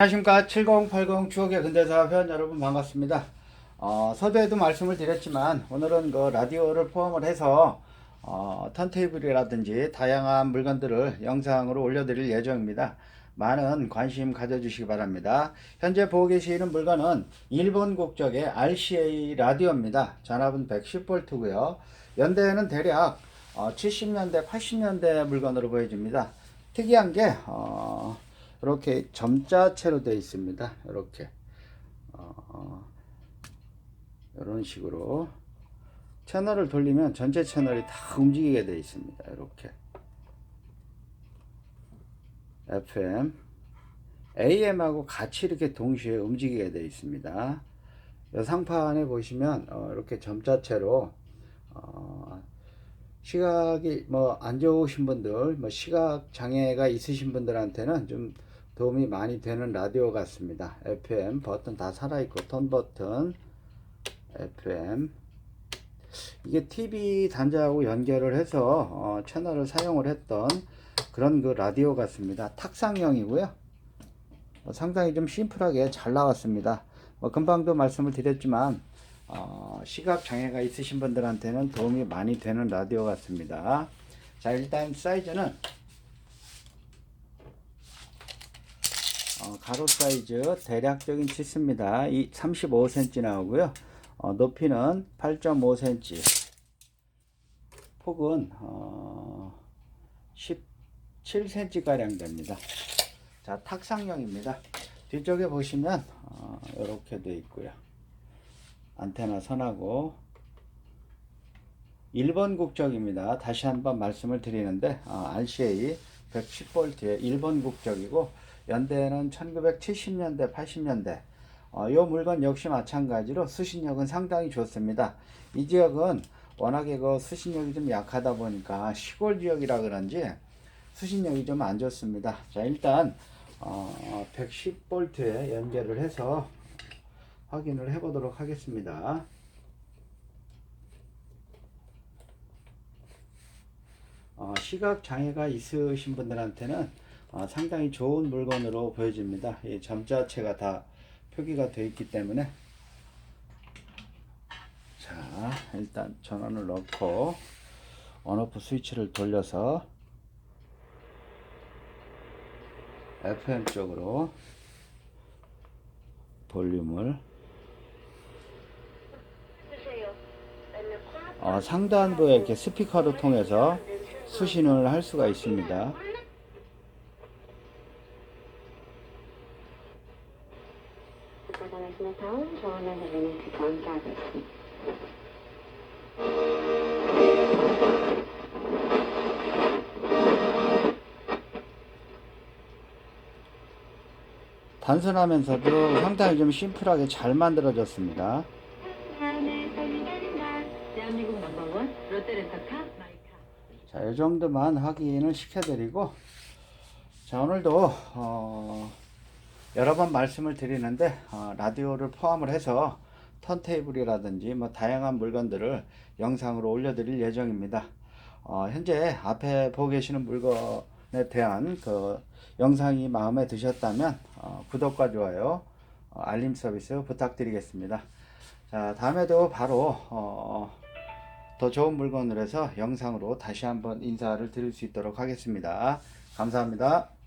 안녕하십니까. 7080 추억의 근대사 회원 여러분 반갑습니다. 어, 서두에도 말씀을 드렸지만 오늘은 그 라디오를 포함을 해서 어, 턴테이블이라든지 다양한 물건들을 영상으로 올려드릴 예정입니다. 많은 관심 가져주시기 바랍니다. 현재 보고 계시는 물건은 일본 국적의 RCA 라디오입니다. 전압은 110V고요. 연대는 대략 어, 70년대 80년대 물건으로 보여집니다. 특이한 게 어, 이렇게 점자체로 되어 있습니다. 이렇게 어, 이런 식으로 채널을 돌리면 전체 채널이 다 움직이게 되어 있습니다. 이렇게 FM, AM하고 같이 이렇게 동시에 움직이게 되어 있습니다. 이 상판에 보시면 어, 이렇게 점자체로 어, 시각이 뭐 안 좋으신 분들, 뭐 시각 장애가 있으신 분들한테는 좀 도움이 많이 되는 라디오 같습니다. FM 버튼 다 살아있고 턴 버튼 FM 이게 TV 단자하고 연결을 해서 어, 채널을 사용을 했던 그런 그 라디오 같습니다. 탁상형이고요. 어, 상당히 좀 심플하게 잘 나왔습니다. 뭐 금방도 말씀을 드렸지만 어, 시각 장애가 있으신 분들한테는 도움이 많이 되는 라디오 같습니다. 자 일단 사이즈는 어, 가로 사이즈 대략적인 치수입니다. 이 35cm 나오고요. 어, 높이는 8.5cm. 폭은 어, 17cm 가량 됩니다. 자 탁상형입니다. 뒤쪽에 보시면 어, 이렇게 되어 있고요. 안테나 선하고 1번 국적입니다. 다시 한번 말씀을 드리는데 어, RCA 110V의 1번 국적이고 연대는 1970년대 80년대 어, 이 물건 역시 마찬가지로 수신력은 상당히 좋습니다. 이 지역은 워낙에 그 수신력이 좀 약하다 보니까 시골 지역이라 그런지 수신력이 좀 안 좋습니다. 자 일단 어, 110V에 연결을 해서 확인을 해 보도록 하겠습니다. 어, 시각 장애가 있으신 분들한테는 어, 상당히 좋은 물건으로 보여집니다. 이 점자체가 다 표기가 되어 있기 때문에 자 일단 전원을 넣고 온오프 스위치를 돌려서 FM 쪽으로 볼륨을 어, 상단부에 이렇게 스피커를 통해서 수신을 할 수가 있습니다. 고생하시는 다음 조언을 해드리는 시간 가겠습니다. 단순하면서도 상당히 좀 심플하게 잘 만들어졌습니다. 마이카. 자, 이 정도만 확인을 시켜드리고, 자, 오늘도, 어, 여러 번 말씀을 드리는데, 어, 라디오를 포함을 해서 턴테이블이라든지 뭐 다양한 물건들을 영상으로 올려드릴 예정입니다. 어, 현재 앞에 보고 계시는 물건에 대한 그 영상이 마음에 드셨다면, 어, 구독과 좋아요, 어, 알림 서비스 부탁드리겠습니다. 자, 다음에도 바로, 어, 더 좋은 물건을 해서 영상으로 다시 한번 인사를 드릴 수 있도록 하겠습니다. 감사합니다.